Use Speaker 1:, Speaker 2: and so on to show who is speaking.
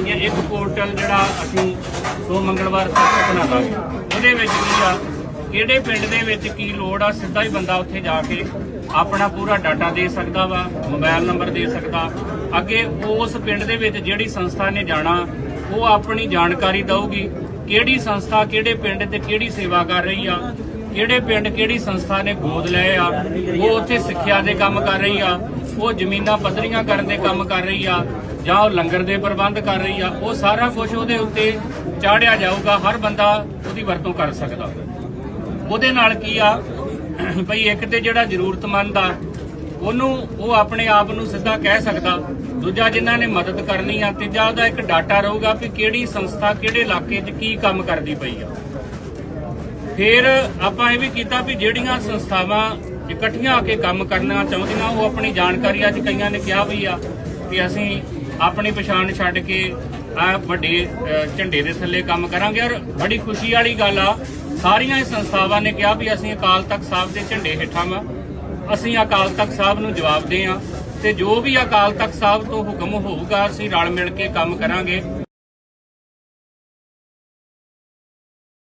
Speaker 1: ਜਾਣਗੀਆਂ ਇੱਕ ਪੋਰਟਲ ਜਿਹੜਾ ਅਸੀਂ ਸੋ ਮੰਗਲਵਾਰ ਤੱਕ ਬਣਾ ਉਹਦੇ ਵਿੱਚ ਕੀ ਆ, ਕਿਹੜੇ ਪਿੰਡ ਦੇ ਵਿੱਚ ਕੀ ਲੋੜ ਆ, ਸਿੱਧਾ ਹੀ ਬੰਦਾ ਉੱਥੇ ਜਾ ਕੇ ਆਪਣਾ ਪੂਰਾ ਡਾਟਾ ਦੇ ਸਕਦਾ ਵਾ, ਮੋਬਾਈਲ ਨੰਬਰ ਦੇ ਸਕਦਾ। ਅੱਗੇ ਉਸ ਪਿੰਡ ਦੇ ਵਿੱਚ ਜਿਹੜੀ ਸੰਸਥਾ ਨੇ ਜਾਣਾ, ਉਹ ਆਪਣੀ ਜਾਣਕਾਰੀ ਦਊਗੀ, ਕਿਹੜੀ ਸੰਸਥਾ ਕਿਹੜੇ ਪਿੰਡ ਤੇ ਕਿਹੜੀ ਸੇਵਾ ਕਰ ਰਹੀ ਆ, ਕਿਹੜੇ ਪਿੰਡ ਕਿਹੜੀ ਸੰਸਥਾ ਨੇ ਗੋਦ ਲਏ ਆ, ਉਹ ਉੱਥੇ ਸਿੱਖਿਆ ਦੇ ਕੰਮ ਕਰ ਰਹੀ ਆ ਉਹ ਜ਼ਮੀਨਾਂ ਪੱਧਰੀਆਂ ਕਰਨ ਦੇ ਕੰਮ ਕਰ ਰਹੀ ਆ, ਜਾਂ ਉਹ ਲੰਗਰ ਦੇ ਪ੍ਰਬੰਧ ਕਰ ਰਹੀ ਆ, ਉਹ ਸਾਰਾ ਕੁਝ ਉਹਦੇ ਉੱਤੇ ਚਾੜਿਆ ਜਾਊਗਾ, ਹਰ ਬੰਦਾ ਉਹਦੀ ਵਰਤੋਂ ਕਰ ਸਕਦਾ। ਉਹਦੇ ਨਾਲ ਕੀ ਆ, ਭਈ ਇੱਕ ਤੇ ਜਿਹੜਾ ਜ਼ਰੂਰਤਮੰਦ ਆ, ਉਹਨੂੰ ਉਹ ਆਪਣੇ ਆਪ ਨੂੰ ਸਿੱਧਾ ਕਹਿ ਸਕਦਾ, ਦੂਜਾ ਜਿਨ੍ਹਾਂ ਨੇ ਮਦਦ ਕਰਨੀ ਆ, ਤੀਜਾ ਉਹਦਾ ਇੱਕ ਡਾਟਾ ਰਹੂਗਾ ਵੀ ਕਿਹੜੀ ਸੰਸਥਾ ਕਿਹੜੇ ਇਲਾਕੇ 'ਚ ਕੀ ਕੰਮ ਕਰਦੀ ਪਈ ਆ। ਫਿਰ ਆਪਾਂ ਇਹ ਵੀ ਕੀਤਾ ਵੀ ਜਿਹੜੀਆਂ ਸੰਸਥਾਵਾਂ ਇਕੱਠੀਆਂ ਆ ਕੇ ਕੰਮ ਕਰਨਾ ਚਾਹੁੰਦੀਆਂ, ਉਹ ਆਪਣੀ ਜਾਣਕਾਰੀ ਅੱਜ ਕਈਆਂ ਨੇ ਕਿਹਾ ਵੀ ਆ ਕਿ ਅਸੀਂ ਆਪਣੀ ਪਛਾਣ ਛੱਡ ਕੇ ਆ ਵੱਡੇ ਝੰਡੇ ਦੇ ਥੱਲੇ ਕੰਮ ਕਰਾਂਗੇ। ਔਰ ਬੜੀ ਖੁਸ਼ੀ ਵਾਲੀ ਗੱਲ ਆ, ਸਾਰੀਆਂ ਹੀ ਸੰਸਥਾਵਾਂ ਨੇ ਕਿਹਾ ਵੀ ਅਸੀਂ ਅਕਾਲ ਤਖਤ ਸਾਹਿਬ ਦੇ ਝੰਡੇ ਹੇਠਾਂ ਵਾ। ਅਸੀਂ ਅਕਾਲ ਤਖਤ ਸਾਹਿਬ ਨੂੰ ਜਵਾਬ ਦੇ ਆ ਤੇ ਜੋ ਵੀ ਅਕਾਲ ਤਖਤ ਸਾਹਿਬ ਤੋਂ ਹੁਕਮ ਹੋਊਗਾ, ਅਸੀਂ ਰਲ ਮਿਲ ਕੇ ਕੰਮ ਕਰਾਂਗੇ।